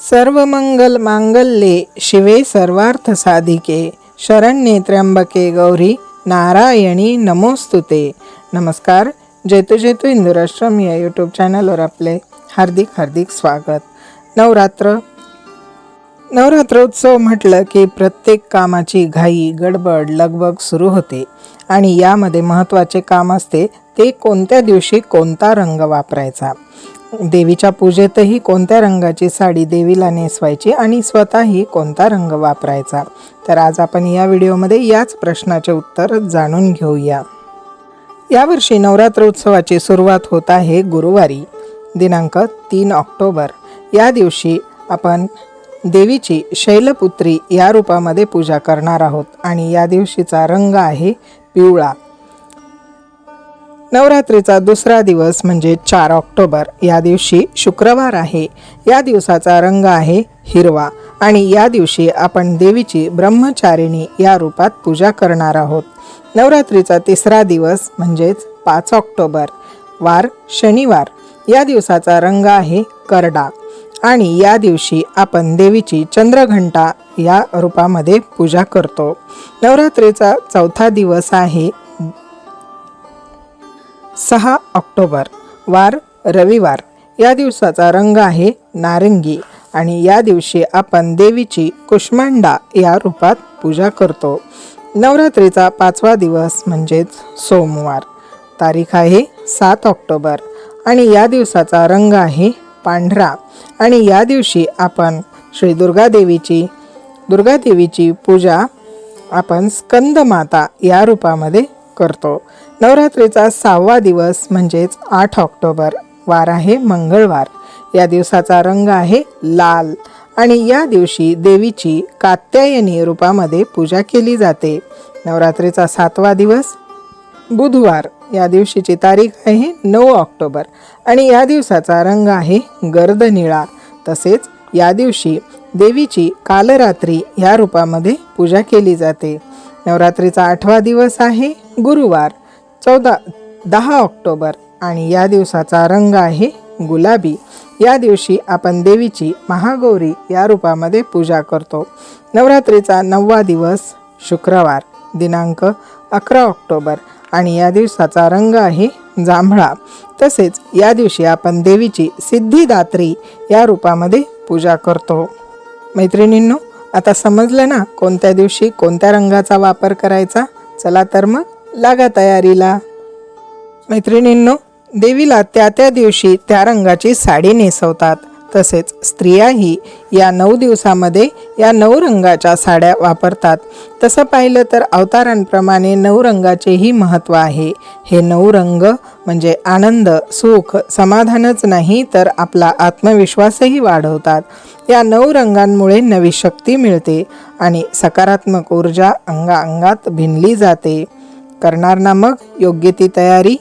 सर्व मंगल मांगल्ये शिवे सर्वार्थ साधिके शरण्ये त्र्यंबके गौरी नारायणी नमोस्तुते नमस्कार जेतू जेतू इंदुराश्रम या यूट्यूब चॅनलवर आपले हार्दिक हार्दिक स्वागत. नवरात्र. नवरात्रोत्सव म्हटलं की प्रत्येक कामाची घाई गडबड लगबग सुरू होते आणि यामध्ये महत्त्वाचे काम असते ते कोणत्या दिवशी कोणता रंग वापरायचा. देवीच्या पूजेतही कोणत्या रंगाची साडी देवीला नेसवायची आणि स्वतःही कोणता रंग वापरायचा? तर आज आपण या व्हिडिओमध्ये याच प्रश्नाचे उत्तर जाणून घेऊया. यावर्षी नवरात्र उत्सवाची सुरुवात होत आहे गुरुवारी दिनांक तीन ऑक्टोबर. या दिवशी आपण देवीची शैलपुत्री या रूपामध्ये पूजा करणार आहोत आणि या दिवशीचा रंग आहे पिवळा. नवरात्रीचा दुसरा दिवस म्हणजे चार ऑक्टोबर. या दिवशी शुक्रवार आहे. या दिवसाचा रंग आहे हिरवा आणि या दिवशी आपण देवीची ब्रह्मचारिणी या रूपात पूजा करणार आहोत. नवरात्रीचा तिसरा दिवस म्हणजेच पाच ऑक्टोबर. वार शनिवार. या दिवसाचा रंग आहे करडा आणि या दिवशी आपण देवीची चंद्रघंटा या रूपामध्ये पूजा करतो. नवरात्रीचा चौथा दिवस आहे सहा ऑक्टोबर वार रविवार. या दिवसाचा रंग आहे नारंगी आणि या दिवशी आपण देवीची कुष्मांडा या रूपात पूजा करतो. नवरात्रीचा पाचवा दिवस म्हणजेच सोमवार. तारीख आहे सात ऑक्टोबर आणि या दिवसाचा रंग आहे पांढरा आणि या दिवशी आपण श्री दुर्गादेवीची दुर्गादेवीची पूजा आपण स्कंदमाता या रूपामध्ये करतो. नवरात्रीचा सहावा दिवस म्हणजेच आठ ऑक्टोबर. वार आहे मंगळवार. या दिवसाचा रंग आहे लाल आणि या दिवशी देवीची कात्यायनी रूपामध्ये पूजा केली जाते. नवरात्रीचा सातवा दिवस बुधवार. या दिवशीची तारीख आहे नऊ ऑक्टोबर आणि या दिवसाचा रंग आहे गर्द निळा तसेच या दिवशी देवीची कालरात्री या रूपामध्ये पूजा केली जाते. नवरात्रीचा आठवा दिवस आहे गुरुवार. चौदा दहा ऑक्टोबर आणि या दिवसाचा रंग आहे गुलाबी. या दिवशी आपण देवीची महागौरी या रूपामध्ये पूजा करतो. नवरात्रीचा नववा दिवस शुक्रवार दिनांक अकरा ऑक्टोबर आणि या दिवसाचा रंग आहे जांभळा. तसेच या दिवशी आपण देवीची सिद्धिदात्री या रूपामध्ये पूजा करतो. मैत्रिणींनो आता समजलं ना कोणत्या दिवशी कोणत्या रंगाचा वापर करायचा? चला तर मग लागा तयारीला. मैत्रिणींनो देवीला त्या त्या दिवशी त्या रंगाची साडी नेसवतात. तसेच स्त्रियाही या नऊ दिवसामध्ये या नऊ रंगाच्या साड्या वापरतात. तसं पाहिलं तर अवतारांप्रमाणे नऊ रंगाचेही महत्त्व आहे. हे नऊ रंग म्हणजे आनंद सुख समाधानच नाही तर आपला आत्मविश्वासही वाढवतात. या नऊ रंगांमुळे नवी शक्ती मिळते आणि सकारात्मक ऊर्जा अंगाअंगात भिनली जाते. करणार ना मग? योग्य ती तयारी?